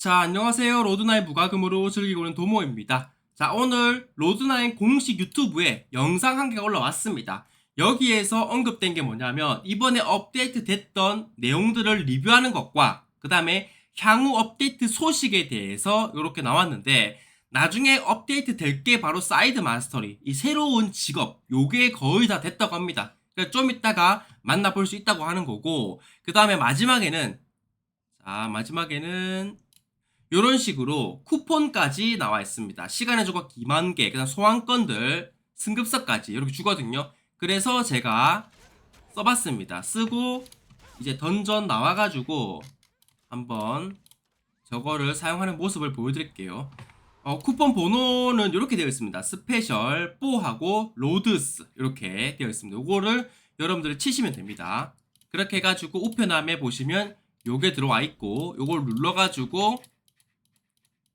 자, 안녕하세요. 로드나인 무과금으로 즐기고 있는 도모입니다. 자, 오늘 로드나인 공식 유튜브에 영상 한 개가 올라왔습니다. 여기에서 언급된 게 뭐냐면 이번에 업데이트 됐던 내용들을 리뷰하는 것과 그 다음에 향후 업데이트 소식에 대해서 이렇게 나왔는데 나중에 업데이트 될 게 바로 사이드 마스터리 이 새로운 직업 요게 거의 다 됐다고 합니다. 그러니까 좀 이따가 만나볼 수 있다고 하는 거고 그 다음에 마지막에는 자 마지막에는 이런 식으로 쿠폰까지 나와 있습니다. 시간의 조각 2만 개, 그다음 소환권들, 승급서까지 이렇게 주거든요. 그래서 제가 써봤습니다. 쓰고 이제 던전 나와가지고 한번 저거를 사용하는 모습을 보여드릴게요. 어, 쿠폰 번호는 이렇게 되어 있습니다. 스페셜, 뽀하고 로드스 이렇게 되어 있습니다. 이거를 여러분들이 치시면 됩니다. 그렇게 해가지고 우편함에 보시면 요게 들어와 있고 요걸 눌러가지고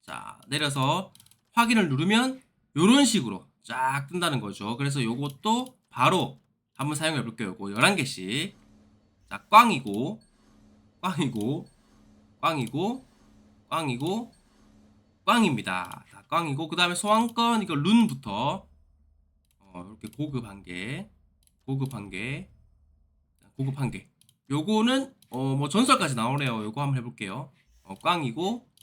자 내려서 확인을 누르면 요런 식으로 쫙 뜬다는 거죠. 그래서 요것도 바로 한번 사용해 볼게요. 요거 11개씩 자 꽝이고 꽝이고 꽝이고 꽝이고 꽝입니다. 자, 꽝이고 그 다음에 소환권 이거 룬부터 어, 이렇게 고급 한 개, 고급 한 개, 고급 한 개. 요거는 어 뭐 전설까지 나오네요. 요거 한번 해볼게요. 어, 꽝이고 어,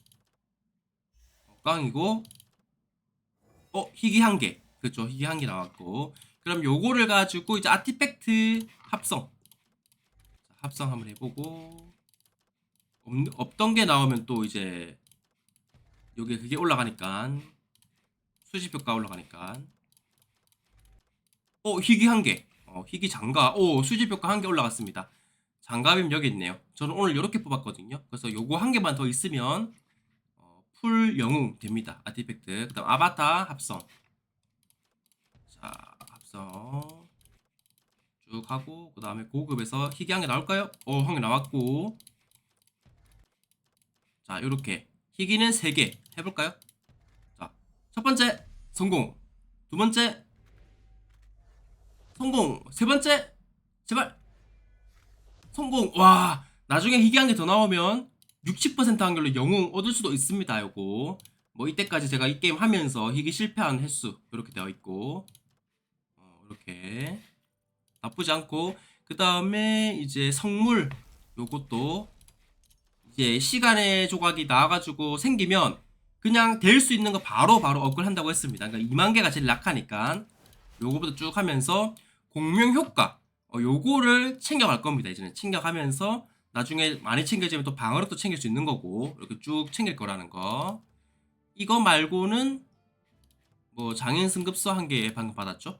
꽝이고 어 희귀 한 개. 그렇죠. 희귀 한 개 나왔고 그럼 요거를 가지고 이제 아티팩트 합성 자, 합성 한번 해보고 없, 없던 게 나오면 또 이제 요게 그게 올라가니까 수집 효과 올라가니까 어 희귀 한 개. 어 희귀 장갑. 오 수집 효과 한 개 올라갔습니다. 장갑이면 여기 있네요. 저는 오늘 이렇게 뽑았거든요. 그래서 요거 한 개만 더 있으면 어, 풀 영웅 됩니다. 아티팩트. 그 다음 아바타 합성. 자 합성 쭉 하고 그 다음에 고급에서 희귀 한개 나올까요? 어 한 개 나왔고 자 요렇게 희귀는 3개 해볼까요? 자, 첫 번째 성공 두 번째 성공 세 번째 제발 성공 와 나중에 희귀 한개더 나오면 60% 확률로 영웅 얻을 수도 있습니다 요거. 뭐 이때까지 제가 이 게임 하면서 희귀 실패한 횟수 이렇게 되어 있고. 어, 이렇게. 나쁘지 않고. 그 다음에 이제 성물 요것도 이제 시간의 조각이 나와가지고 생기면 그냥 될 수 있는 거 바로 바로 업글 한다고 했습니다. 그러니까 2만 개가 제일 약하니까. 요거부터 쭉 하면서 공명 효과. 어, 요거를 챙겨갈 겁니다. 이제는. 챙겨가면서 나중에 많이 챙겨지면 또 방어력도 챙길 수 있는 거고 이렇게 쭉 챙길 거라는 거. 이거 말고는 뭐 장인 승급서 한 개 방금 받았죠?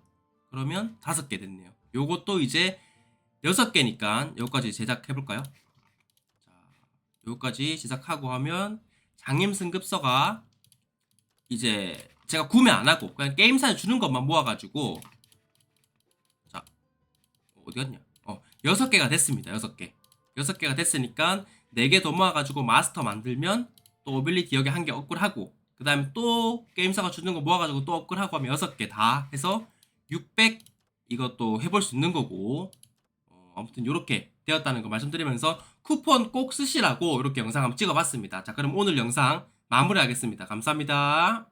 그러면 다섯 개 됐네요. 요것도 이제 여섯 개니까 여기까지 제작해 볼까요? 자, 요까지 제작하고 하면 장임 승급서가 이제 제가 구매 안 하고 그냥 게임사에 주는 것만 모아가지고 자 어디 갔냐? 어 여섯 개가 됐습니다. 여섯 개 여섯 개가 됐으니까 네 개 더 모아가지고 마스터 만들면 또 오빌리티 여기 한 개 업글하고 그 다음에 또 게임사가 주는 거 모아가지고 또 업글하고 하면 여섯 개 다 해서 600 이것도 해볼 수 있는 거고 어, 아무튼 이렇게 되었다는 거 말씀드리면서 쿠폰 꼭 쓰시라고 이렇게 영상 한번 찍어봤습니다. 자 그럼 오늘 영상 마무리하겠습니다. 감사합니다.